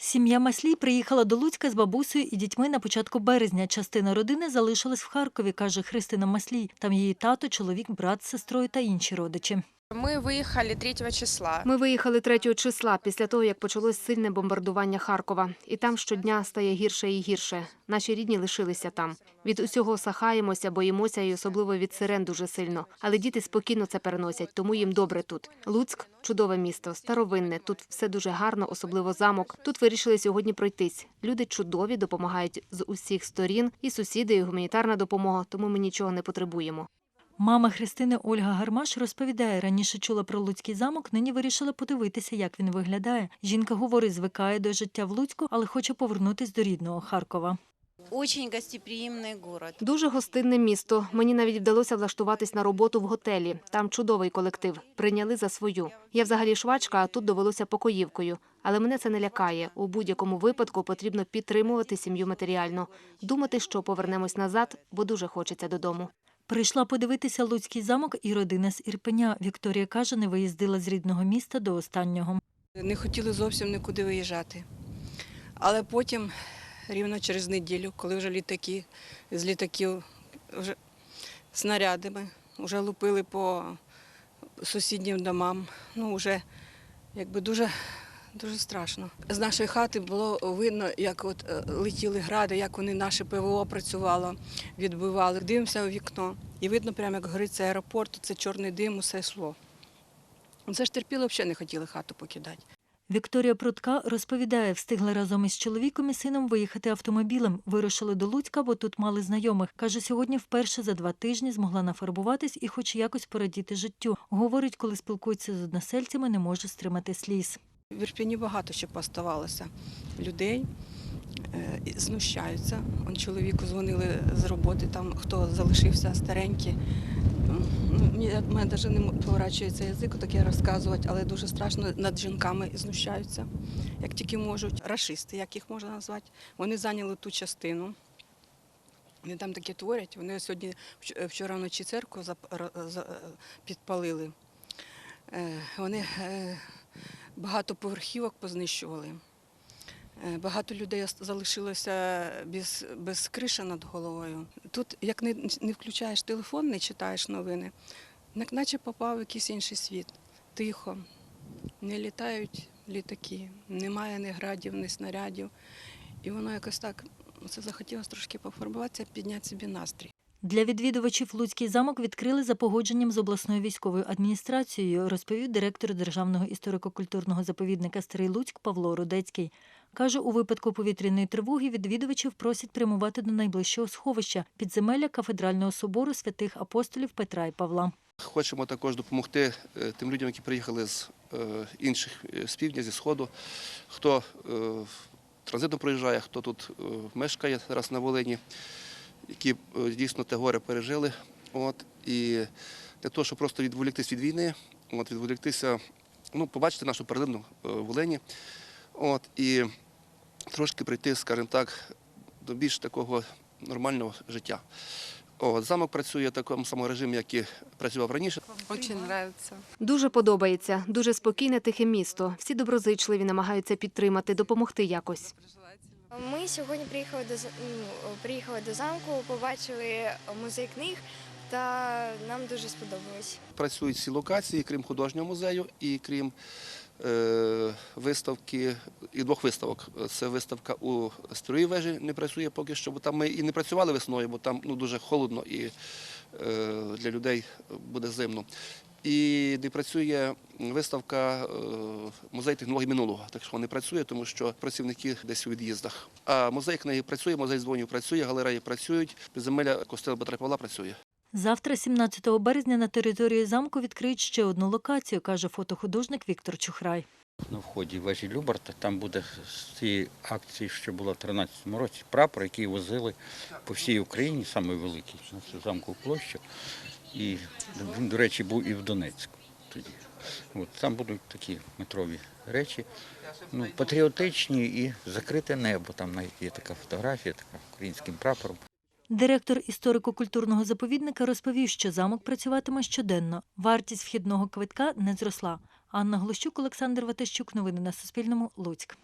Сім'я Маслій приїхала до Луцька з бабусею і дітьми на початку березня. Частина родини залишилась в Харкові, каже Христина Маслій. Там її тато, чоловік, брат з сестрою та інші родичі. Мы выехали 3 числа. Ми виїхали 3 числа після того, як почалось сильне бомбардування Харкова. І там щодня стає гірше і гірше. Наші рідні лишилися там. Від усього сахаємося, боїмося і особливо від сирен дуже сильно. Але діти спокійно це переносять, тому їм добре тут. Луцьк чудове місто, старовинне. Тут все дуже гарно, особливо замок. Тут вирішили сьогодні пройтись. Люди чудові, допомагають з усіх сторін, і сусіди, і гуманітарна допомога, тому ми нічого не потребуємо. Мама Христини Ольга Гармаш розповідає, раніше чула про Луцький замок, нині вирішила подивитися, як він виглядає. Жінка говорить, звикає до життя в Луцьку, але хоче повернутись до рідного Харкова. Очень гостеприимный город. Дуже гостинне місто. Мені навіть вдалося влаштуватись на роботу в готелі. Там чудовий колектив. Прийняли за свою. Я взагалі швачка, а тут довелося покоївкою. Але мене це не лякає. У будь-якому випадку потрібно підтримувати сім'ю матеріально, думати, що повернемось назад, бо дуже хочеться додому. Прийшла подивитися Луцький замок і родина з Ірпеня. Вікторія каже, не виїздила з рідного міста до останнього. Не хотіли зовсім нікуди виїжджати. Але потім, рівно через неділю, коли вже літаки з літаків вже снарядами, вже лупили по сусіднім домам, ну вже якби дуже, дуже страшно. З нашої хати було видно, як от е, летіли гради, як вони наше ПВО працювало, відбивали. Дивимося у вікно. І видно, прямо як гориться аеропорт, це чорний дим, усе йшло. Це ж терпіло, взагалі не хотіли хату покидати. Вікторія Прудка розповідає, встигла разом із чоловіком і сином виїхати автомобілем. Вирушили до Луцька, бо тут мали знайомих. Каже, сьогодні вперше за два тижні змогла нафарбуватись і хоч якось порадіти життю. Говорить, коли спілкується з односельцями, не може стримати сліз. В Ірпені багато ще поставалося людей, е, знущаються. Он чоловіку дзвонили з роботи, там хто залишився старенький. Ну, Мені мене навіть не поворачується язик таке розказувати, але дуже страшно над жінками знущаються, як тільки можуть. Рашисти, як їх можна назвати, вони зайняли ту частину. Вони там таке творять. Вони сьогодні вчора вночі церкву е, підпалили. Е, Вони багато поверхівок познищували. Е, Багато людей залишилося без, без криші над головою. Тут, як не, не включаєш телефон, не читаєш новини, наче попав в якийсь інший світ. Тихо. Не літають літаки, немає ні градів, ні снарядів. І воно якось так це захотілося трошки пофарбуватися, підняти собі настрій. Для відвідувачів Луцький замок відкрили за погодженням з обласною військовою адміністрацією, розповів директор Державного історико-культурного заповідника Старий Луцьк Павло Рудецький. Каже, у випадку повітряної тривоги відвідувачів просять прямувати до найближчого сховища підземелля кафедрального собору святих апостолів Петра і Павла. Хочемо також допомогти е, тим людям, які приїхали з е, інших е, з півдня, зі сходу, хто транзитом проїжджає, хто тут мешкає зараз на Волині, які е, дійсно те горе пережили. От, і для того, щоб просто відволіктись від війни, от, відволіктися, ну, побачити нашу перлину е, Волині, от, і трошки прийти, скажімо так, до більш такого нормального життя. От, замок працює в такому самому режимі, як і працював раніше. Очень нравится. Дуже подобається, дуже спокійне тихе місто. Всі доброзичливі, намагаються підтримати, допомогти якось. Ми сьогодні приїхали до ну, приїхали до замку, побачили музей книг, та нам дуже сподобалось. Працюють всі локації, крім художнього музею і крім е, виставки і двох виставок. Це виставка у старій вежі не працює поки що, бо там ми і не працювали весною, бо там ну, дуже холодно і для людей буде зимно. І не працює виставка е, музей технологій минулого. Так що не працює, тому що працівники десь у від'їздах. А музей книги працює, музей дзвонів працює, галереї працюють, підземелля костела Петра працює. Завтра, 17 березня, на території замку відкриють ще одну локацію, каже фотохудожник Віктор Чухрай. На вході вежі Любарта. Там буде з цієї акції, що була в 13-му році, прапор, який возили по всій Україні, самий великий, на цю замкову площу. І він, до речі, був і в Донецьку тоді. От, там будуть такі метрові речі, ну, патріотичні і закрите небо. Там навіть є така фотографія, така українським прапором. Директор історико-культурного заповідника розповів, що замок працюватиме щоденно. Вартість вхідного квитка не зросла. Анна Глущук, Олександр Ватищук. Новини на Суспільному. Луцьк.